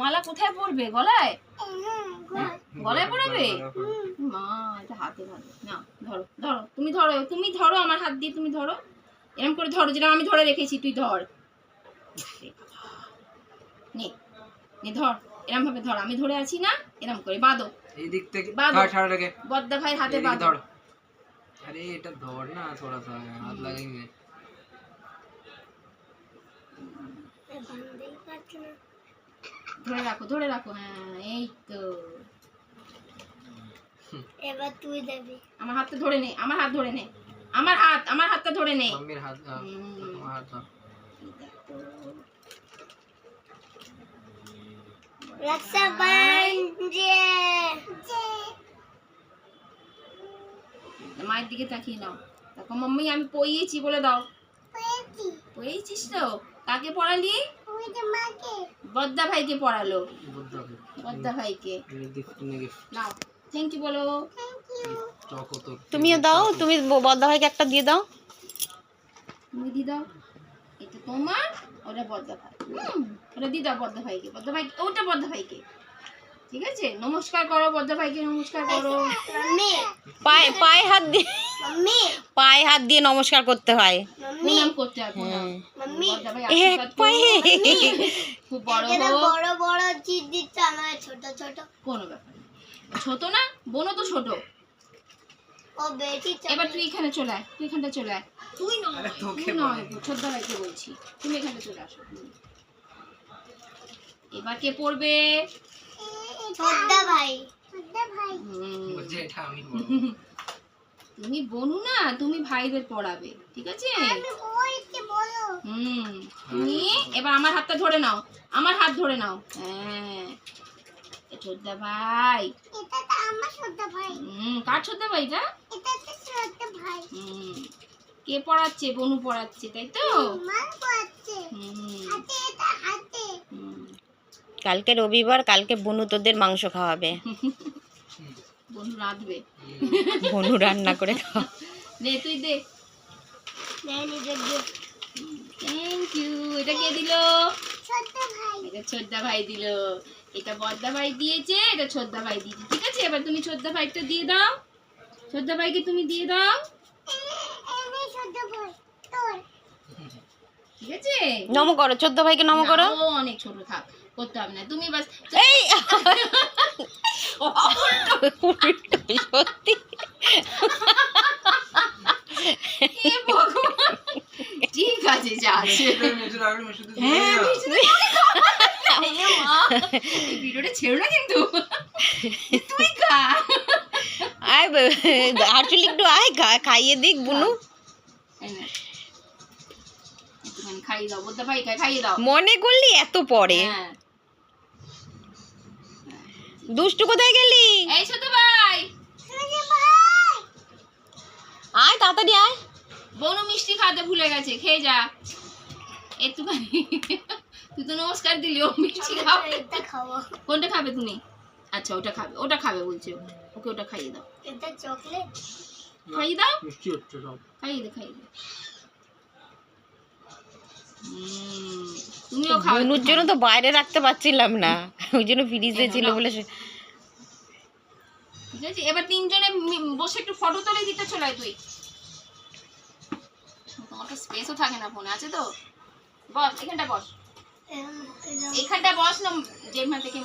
মালা কোথায় পড়বে? গলায়? গলায়। পড়াবে? মা এটা হাতে ধরো। না ধরো ধরো। তুমি ধরো তুমি ধরো আমার হাত দিয়ে তুমি ধরো। এরকম করে ধরো যেটা আমি ধরে রেখেছি তুই ধর। নে নে ধর। এরকম ভাবে ধর। আমি ধরে আছি না এরকম করে। বাঁধো। এই দিক থেকে। বাঁধো। বদ্দা ভাই হাতে বাঁধো। ধর। আরে এটা ধর না থোড়া সা হাত লাগাই নে। ধরে রাখো ধরে রাখো হ্যাঁ এই তো। এবার তুই দেবি। আমার হাতটা ধরে নে আমার হাত ধরে নে। আমার হাত আমার হাতটা ধরে নে। মাম্মির হাত। তোমার হাত রক্ষা বান্ধে মায়ের দিকে তাকিয়ে নাও। দেখো মাম্মি আমি পইয়েছি বলে দাও। পইয়েছিস তো? কাকে পড়ালি? বদ্দা ভাইকে পড়ালো। বদ্দা ভাইকে। নাও। থ্যাংক ইউ বলো। তুমিও দাও তুমি বদ্দা ভাইকে একটা দিয়ে দাও। তুমি দি দাও। এটা তোমার ওটা বদ্দা ভাই। হুম, ওটা দি দাও বদ্দা ভাইকে। বদ্দা ভাই ওটা বদ্দা ভাইকে। ঠিক আছে? নমস্কার করো বদ্দা ভাইকে নমস্কার করো। মাম্মি পায়ে পায়ে হাত দিয়ে পায়ে হাত দিয়ে নমস্কার করতে হয়। প্রণাম করতে প্রণাম মাম্মি এক পায়ে। খুব বড় বড় বড় চিজ দিচ্ছে আমার ছোট ছোট। কোনো ব্যাপার ছোট না বোনও তো ছোট। ও বেশি ছোট। এবার তুই এখানে চলে আয় তুই এখানটা চলে আয়। তুই নয় তুই নয় ছোটদা ভাইকে বলছি। তুমি এখানে চলে আসো। এবার কে পড়বে? ছোটদা ভাই। ছোটদা ভাই হুম, আমি তুমি বনু না তুমি ভাইদের পড়াবে ঠিক আছে? হুম তুমি এবার আমার হাতটা ধরে নাও আমার হাত ধরে নাও। হ্যাঁ এ ছোটদা ভাই। এটা তো আমার ছোটদা ভাই। হুম কার ছোটদা ভাইটা এটা? তো ছোটদা ভাই। হুম কে পড়াচ্ছে? বনু পড়াচ্ছে তাই তো? পাচ্ছে হাতে এটা হাতে। কালকে রবিবার কালকে বনু তোদের মাংস খাওয়াবে। বনু রাঁধবে। বনু রান্না করে খাওয়া নে তুই দে। থ্যাংক ইউ এটা কে দিল? এটা ছোটদা ভাই দিল। এটা বদ্দা ভাই দিয়েছে এটা ছোটদা ভাই দিয়েছে। ঠিক আছে এবার তুমি ছোটদা ভাইটা দিয়ে দাও। ছোটদা ভাইকে তুমি দিয়ে দাও। ঠিক আছে? নম করো চোদ্দ ভাইকে নম করো। ও অনেক ছোট থাক করতে হবে না। তুমি বাস এই! সত্যি। ঠিক আছে যা হ্যাঁ ভিডিওটা ছেড়ো না কিন্তু। তুই খা। আয় একটু আয় খাইয়ে দিক বুনু। মনে করলি এত পরে। হ্যাঁ। দুষ্টু কোথায় গেলি? এই ছোট ভাই। আয় তাড়াতাড়ি আয়। বনু মিষ্টি খাতে ভুলে গেছে খেয়ে যা। একটুখানি। তুই তো নমস্কার দিলি ও মিষ্টি খাবে। এটা খাব। কোনটা খাবে তুমি? আচ্ছা ওটা খাবে ওটা খাবে বলছে ও। ওকে ওটা খাইয়ে দাও। এটা চকলেট খাইয়ে দাও? মিষ্টি হচ্ছে সব খাইয়ে দে খাইয়ে দে। খাও বুনুর জন্য তো বাইরে রাখতে পারছিলাম না। ওই জন্য ফ্রিজে ছিল বলে সে- ঠিক আছে এবার তিনজনে বসে একটু ফটো তুলে দিতে চলে তুই। তোমার তো স্পেসও থাকে না ফোনে আছে তো? বস এখানটা বস। এখানটা বস না যেখান থেকে